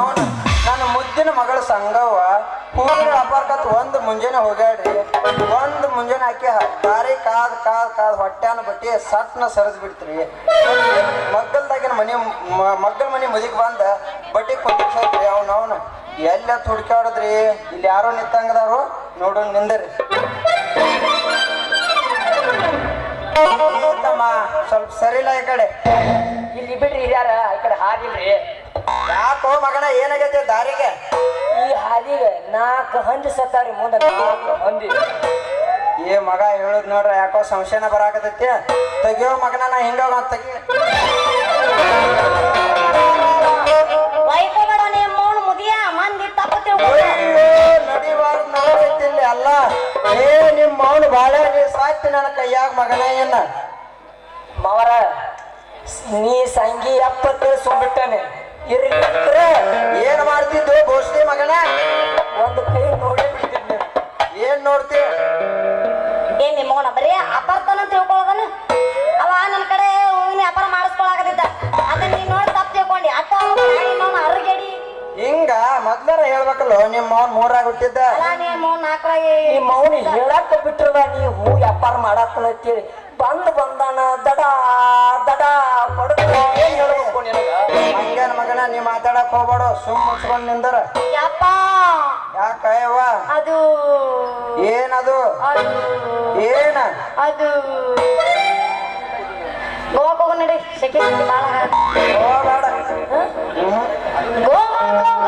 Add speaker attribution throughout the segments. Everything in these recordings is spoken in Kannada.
Speaker 1: ಅವನವನ ನನ್ನ ಮುದ್ದಿನ ಮಗಳ ಸಂಗವ್ವ ಹೂವಿನ ವ್ಯಾಪಾರಕ್ಕಂತ ಒಂದು ಮುಂಜಾನೆ ಹೋಗ್ಯಾಡ್ರಿ ಒಂದು ಮುಂಜಾನೆ ಹಾಕಿ ದಾರಿ ಕಾದ್ ಕಾದ್ ಕಾದ್ ಹೊಟ್ಯಾನ ಬಟ್ಟಿ ಸಟ್ನ ಸರಿದ್ ಬಿಡ್ತ್ರಿ. ಮಗ್ಗಲ್ದಾಗಿನ ಮನೆ ಮಗ್ಗಲ್ ಮನೆ ಮುದಿಗೆ ಬಂದ ಬಟ್ಟಿ ಅವನ ಅವ್ನು. ಎಲ್ಲ ಹುಡ್ಕಾಡದ್ರಿ ಇಲ್ಲಿ ಯಾರೋ ನಿತ್ತಂಗದಾರು ನೋಡು ನಿಂದರಿ. ಸ್ವಲ್ಪ ಸರಿಲ್ಲ ಈ ಕಡೆ.
Speaker 2: ಇಲ್ಲಿ ಬಿಡ್ರಿ ಹಿರಿಯಾರ ಈ ಕಡೆ ಹಾದಿಲ್ರಿ
Speaker 1: ಯಾಕೋ ಮಗನ ಏನಾಗೈತೆ ದಾರಿಗೆ?
Speaker 2: ಈ ಹಾದಿಗೆ ನಾಲ್ಕು ಹಂದಿ ಸತ್ತಾರಿ ಮುಂದೆ ನಾಲ್ಕು ಹಂದಿ.
Speaker 1: ಏ ಮಗ ಹೇಳುದ್ ನೋಡ್ರ ಯಾಕೋ ಸಂಶಯನ ಬರಾಕತೈತಿ ತೆಗಿಯೋ ಮಗನ ನಾ ಹಿಂಗ ತೆಗಿ. ನಡಿಬಾರ್ದ್ ಅಲ್ಲ. ಏ ನಿಮ್ಮ ಮೌನ ಬಾಳೆ ನೀ ಸಾಯ್ತಿ ನನ್ನ ಕೈಯಾಗ ಮಗನ ಏನ
Speaker 2: ಮವರ ನೀ ಸಂಗಿ ಅಪ್ಪ ತಿಳಿಸ್ಕೊಂಡ್ಬಿಟ್ಟಾನೆ ಇರ್ಲಿಕ್ರೆ
Speaker 1: ಏನ್ ಮಾಡ್ತಿದ್ದು ಬೋಸ್ತಿ ಮಗನ?
Speaker 2: ಒಂದು ಕೈ ನೋಡೇ ಬಿಡ್ತಿದ್ದೆ
Speaker 1: ಏನ್ ನೋಡ್ತಿ?
Speaker 3: ಏ ನಿಮ್ಮವನ ಬರೀ ಅಪರ್ತನ ತಿಳ್ಕೊಳ್ಳೋದನ ಅವ ನನ್ನ ಕಡೆ ಹೂವಿನ ವ್ಯಾಪಾರ ಮಾಡಿಸ್ಕೊಳಕತ್ತಿದ್ದ ಅದನ್ನ ನೀನ್ ನೋಡಿ ತಪ್ಪು ತಿಳ್ಕೊಂಡಿ. ಅಪ್ಪ ನಿಮ್ಮವನ ಅರ್ಗೇಡಿ.
Speaker 1: ಹಿಂಗ ಮೊದ್ಲಾರ ಹೇಳ್ಬೇಕಲ್ಲ ನಿಮ್ಮ ಮೌನ್ ಮೂರಾಗ ಹುಟ್ಟಿದ್ದ?
Speaker 3: ಅಲ್ಲ ನಿಮ್ಮ ನಾಲ್ಕರಾಗಿ
Speaker 2: ಈ ಮೌನಿ ಹೇಳಕ್ಕ ಬಿಟ್ಟಿರ್ದ ನೀ ಹೂ ವ್ಯಾಪಾರ ಮಾಡತ್ತಂತೇಳಿ ಬಂದ್ ಬಂದಾನ ದಡ ದಡ ಕೊಡು ಏನ್ ಹೇಳ್ಬೇಕು ನಿನಗ?
Speaker 1: ಹಂಗೇನ್ ಮಗನ ನೀ ಮಾತಾಡಕ್ ಹೋಗ್ಬೇಡ ಸುಮ್ ಮುಚ್ಕೊಂಡ್ ನಿಂದರ.
Speaker 3: ಯಪ್ಪ!
Speaker 1: ಯಾಕ ಯವ್ವ
Speaker 3: ಅದು
Speaker 1: ಏನದು?
Speaker 3: ಅದು
Speaker 1: ಏನ?
Speaker 3: ಅದು ಗೋವಾಕ್ ನಡಿ ಸೆಕೆ
Speaker 1: ಹೋಗ್ಬೇಡ. ಹ್ಮ್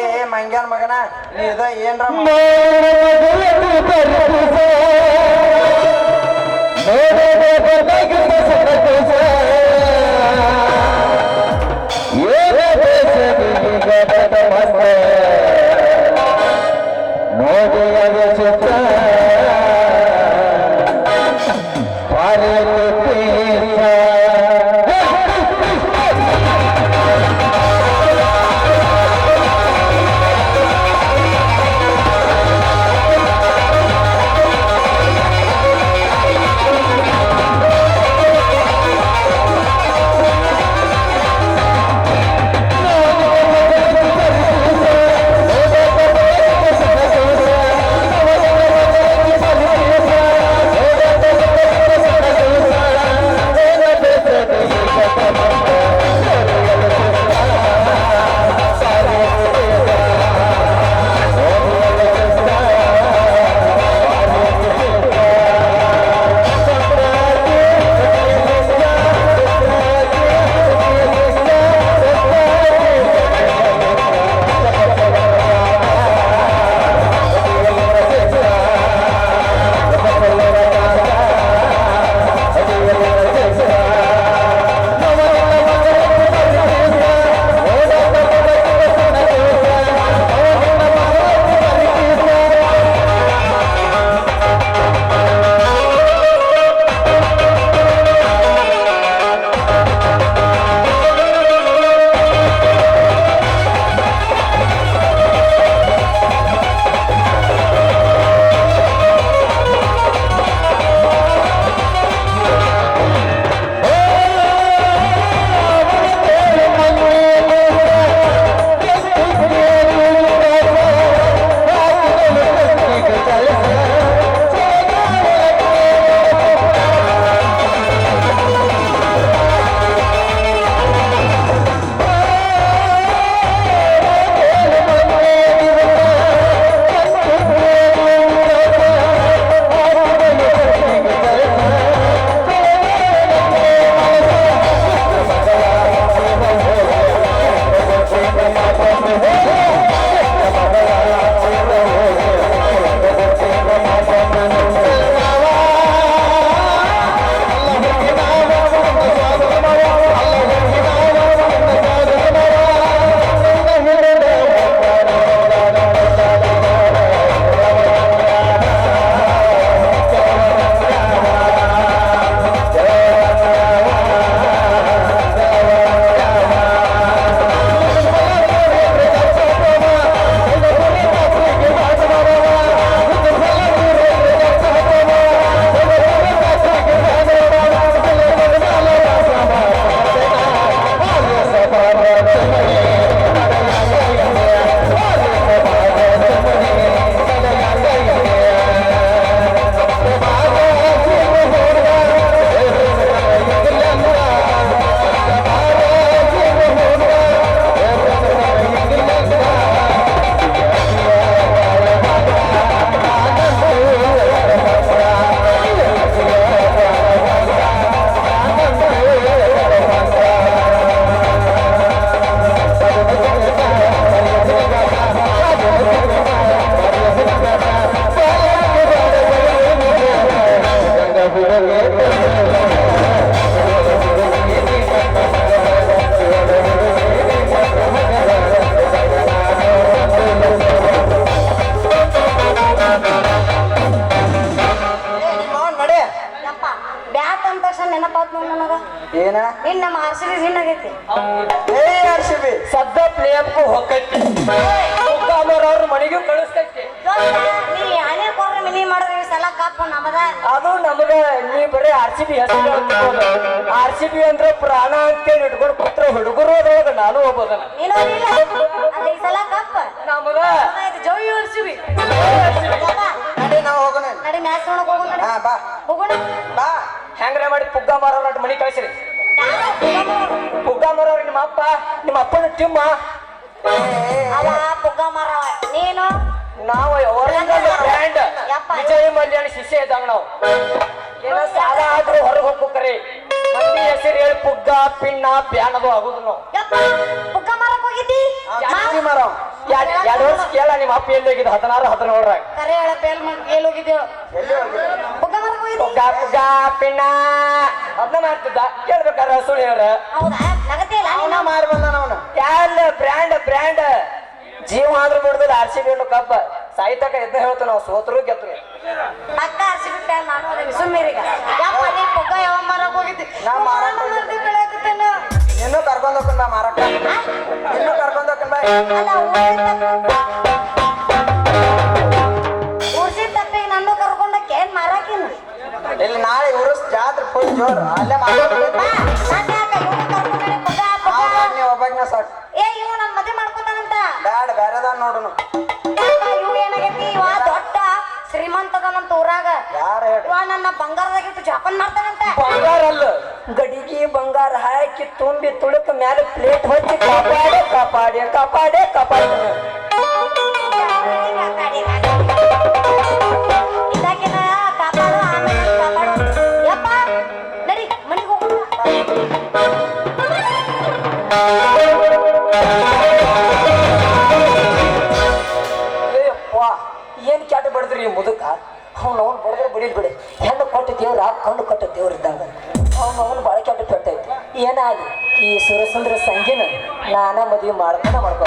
Speaker 1: ಏ
Speaker 3: ಮಾಡು
Speaker 1: ಏ ಮಂಗ್ಯಾನ್ ಮಗನ ನೀ ಇದ ಏನ್ರ
Speaker 4: ¡Vamos!
Speaker 3: ಬ್ಯಾಟ್ ಅಂದ ತಕ್ಷಣ ನೆನಪಾತ್ ನೋಡ್ ಏನ ಇನ್ ನಮ್ಮ ಆರ್ ಸಿ ಬಿ ವಿನ್
Speaker 1: ಏ ಆರ್ ಬಿ.
Speaker 2: ಸದ್ದ ಪ್ಲೇಯರ್ಗೂ ಹೊಕ್ಕೈತಿ. ಅವ್ರ ಮನೆಗೂ ಕಳಿಸ್ತೈತಿ.
Speaker 3: ನೀ ಮಿನಿ ಮಾಡಿದ್ರೆ ಈ ಸಲ ಕಪ್ ನಮಗ
Speaker 2: ಅದು ನಮಗ ನೀ ಬರೀ ಆರ್ ಸಿ ಬಿ ಹೆಸರು ಆರ್ ಸಿ ಬಿ ಅಂದ್ರೆ ಪ್ರಾಣ ಅಂತೇಳಿ ಇಟ್ಕೊಂಡು ಪುತ್ರ ಹುಡುಗರು ಅದ್ರೊಳಗ ನಾನು
Speaker 3: ಇಲ್ಲ ಈ ಸಲ ಕಪ್?
Speaker 2: ನಮಗ
Speaker 3: ಜೋಯಿ ಆರ್ ಸಿ ಬಿ
Speaker 1: ನಡಿ ನಾವು ಹೋಗೋಣ.
Speaker 3: ನಡಿ ಮ್ಯಾಚ್ ನೋಡಕ್ ಹೋಗೋಣ
Speaker 1: ಹಾ ಬಾ.
Speaker 3: ಹೋಗೋಣ.
Speaker 1: ಬಾ.
Speaker 2: ಹೆಂಗ್ರೆ ಮಾಡಿ ಪುಗ್ಗ ಮಾರೋರ್ ಮನಿ ಕಳಿಸ್ರಿ. ಪುಗ್ಗ ಮಾರೋರ್ ನಿಮ್ಮ ಅಪ್ಪ ನಿಮ್ಮ ಅಪ್ಪನ ಟಿಮ್ಮ
Speaker 3: ಅವ ಪುಗ್ಗ ಮರ ನೀನು?
Speaker 2: ನಾವು ಒರಿಜಿನಲ್ ಬ್ರ್ಯಾಂಡ್. ವಿಜಯ ಮಲ್ಯಾಣ ಶಿಷ್ಯ ಇದ್ದಾಗ ನಾವು. ಏನೋ ಸಾಲ ಆದ್ರೂ ಹೊರಗೆ ಹೋಗ್ಬೇಕ್ರಿ. ಮಂದಿ ಹೆಸರು ಹೇಳಿ ಪುಗ್ಗ ಪಿಣ್ಣ ಬ್ಯಾನದು ಆಗುದು ನಾವು.
Speaker 3: ಪುಗ್ಗ ಮರಕ್ ಹೋಗಿದ್ದಿ?
Speaker 1: ಜಾಸ್ತಿ ಮರ
Speaker 2: ಎರಡ್ ವರ್ಷ ಕೇಳ ನಿಮ್ಮ ಅಪ್ಪ ಎಲ್ಲಿ ಹೋಗಿದ್ದು? ಹದಿನಾರು ಹದಿನೇಳರಾಗ
Speaker 3: ಕರೆ ಹೇಳ ಪೇಲ್ ಎಲ್ಲಿ ಹೋಗಿದ್ದೇವು
Speaker 1: ಎಲ್ಲಿ ಹೋಗಿ
Speaker 3: ಪುಗ್ಗ ಮರಕ್ ಹೋಗಿದ್ದಿ?
Speaker 2: ಪುಗ್ಗ ಪುಗ್ಗ ಪಿಣ್ಣ ಅದನ್ನ ಮಾಡ್ತಿದ್ದ. ಕೇಳ್ಬೇಕಾರ ಸುಳಿಯವ್ರ
Speaker 3: ಹೌದಾ? ನಗತಿಲ್ಲ
Speaker 1: ಅವನ ಮಾರಿ ಬಂದಾನ ಅವನ.
Speaker 2: ಯಾರ ಬ್ರ್ಯಾಂಡ್ ಬ್ರ್ಯಾಂಡ್ ಜೀವ ಆದ್ರೂ ನೋಡಿದ್ರೆ ಆರ್ ಸಿ ಬಿ ಅನ್ನೋ ಕಬ್ಬ. ಸಾಯ್ತಕ ಎದ್ದ ಹೇಳ್ತು ನಾವು ಸೋತರು ಗೆದ್ರು.
Speaker 3: ಅಕ್ಕ ಆರ್ ಸಿ ಬಿ ಫ್ಯಾನ್ ನಾನು ಅದೇನಿ ಸುಮ್ಮೀರೀಗ ಯಪ್ಪ ನೀ ಪುಗ್ಗ ಯಾವ ಮರಕ್ ಹೋಗಿದ್ದಿ?
Speaker 1: ನಾ ಮಾರಕ್ ಹೋಗಿದ್ದೆ. ಇನ್ನೂ ಕರ್ಕೊಂಡ್ ಹೋಗ್ಕೊಂಡ್ ಬಾ ಇನ್ನೂ ಕರ್ಕೊಂಡ್ ಬಾ.
Speaker 3: ನನ್ನ ಕರ್ಕೊಂಡಕ್ಕೆ ಏನ್ ಮಾರಾಕಿನ?
Speaker 1: ಇಲ್ಲಿ ನಾಳೆ ಉರುಸ್ ಜಾತ್ರೆ ಫುಲ್ ಜೋರು. ಅಲ್ಲೇ ಮಾಡ್ಕೊಂಡು
Speaker 3: ಬಾ ನಾನು ಯಾಕೆ ಇವ್ನ ಕರ್ಕೊಂಡೇನಿ ಪುಗ್ಗ ಪುಗ್ಗ?
Speaker 1: ನೀವು ಒಬ್ಬಾಗಿನ ಸಾಕು
Speaker 3: ಏ ಇವ್ ನನ್ ಮದ್ವೆ ಮಾಡ್ಕೊತಾನಂತ ಯಾಕ ಇವ್ ಏನಾಗೈತಿ? ಇವ ದೊಡ್ಡ ಶ್ರೀಮಂತದನಂತ ಊರಾಗ.
Speaker 1: ಯಾರು ಹೇಳಿ?
Speaker 3: ಇವ ನನ್ನ ಬಂಗಾರದಾಗಿಟ್ಟು ಜಾಪನ್ ಮಾಡ್ತಾನಂತ.
Speaker 2: ಬಂಗಾರ ಅಲ್ಲ. ಗಡಿಗೆ ಬಂಗಾರ ಹಾಕಿ ತುಂಬಿ ತುಳುಕ ಮೇಲೆ ಪ್ಲೇಟ್ ಹೊಚ್ಚಿ ಕಾಪಾಡೆ ಕಾಪಾಡೆ ಕಾಪಾಡೆ ಕಾಪಾಡೆ. ಬಡದ್ರಿ ಈ ಮುದುಕ? ಅವ್ನು ಅವ್ನು ಬಡದ್ರೆ ಬಿಡಿಲ್ ಬಿಡಿ. ಹೆಣ್ಣು ಕೊಟ್ಟ ದೇವ್ರ ಕಣ್ಣು ಕೊಟ್ಟ ದೇವ್ರು ಇದ್ದಾಗ. ಅವ್ನು ಅವ್ನು ಭಾಳ ಕೆಟ್ಟ ಪೆಟ್ಟೈತಿ ಏನಾಗಲಿ ಈ ಸುರಸುಂದ್ರ ಸಂಗಿನ ನಾನ ಮದುವೆ ಮಾಡ್ಕೊಂಡ ಮಾಡ್ಕೊ